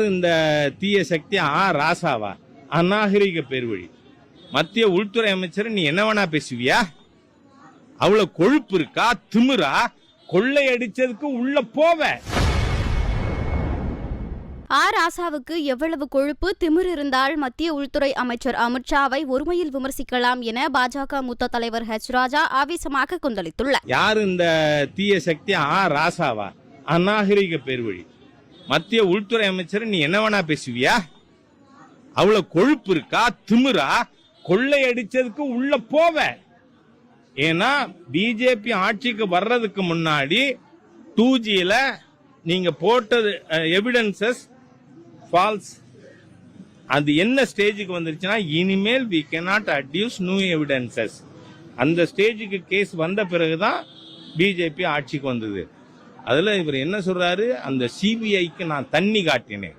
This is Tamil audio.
இந்த தீய சக்தி? ஆ ராசாவா. அநாகரிக பேர் வழி மத்திய உள்துறை அமைச்சர் நீ என்ன வேணா பேசுவியா? அவ்வளவு கொழுப்பு இருக்கா? திமிரா? கொள்ளை அடிச்சதுக்கு உள்ள போவ. ஆர் ராசாவுக்கு எவ்வளவு கொழுப்பு திமிர் இருந்தால் மத்திய உள்துறை அமைச்சர் அமித்ஷாவை ஒருமையில் விமர்சிக்கலாம் என பாஜக மூத்த தலைவர் ஹெச் ராஜா ஆவேசமாக கொந்தளித்துள்ளார். யார் இந்த தீய சக்தி? ஆ ராசாவா. அநாகரிக பேர் வழி மத்திய உள்துறை அமைச்சர் நீ என்ன வேணா பேசுவியா? அவ்வளவு கொழுப்பு இருக்கா? திமிரா? கொள்ளை அடிச்சதுக்கு உள்ள போவ. ஏன்னா பிஜேபி ஆட்சிக்கு வர்றதுக்கு முன்னாடி டூ ஜியில நீங்க போட்டது எவிடன்சஸ் ஃபால்ஸ் அது என்ன ஸ்டேஜுக்கு வந்துருச்சுன்னா இனிமேல் we cannot adduce new evidences அந்த ஸ்டேஜுக்கு கேஸ் வந்த பிறகுதான் பிஜேபி ஆட்சிக்கு வந்தது. அதுல இவர் என்ன சொல்றாரு? அந்த சிபிஐக்கு நான் தண்ணி காட்டினேன்.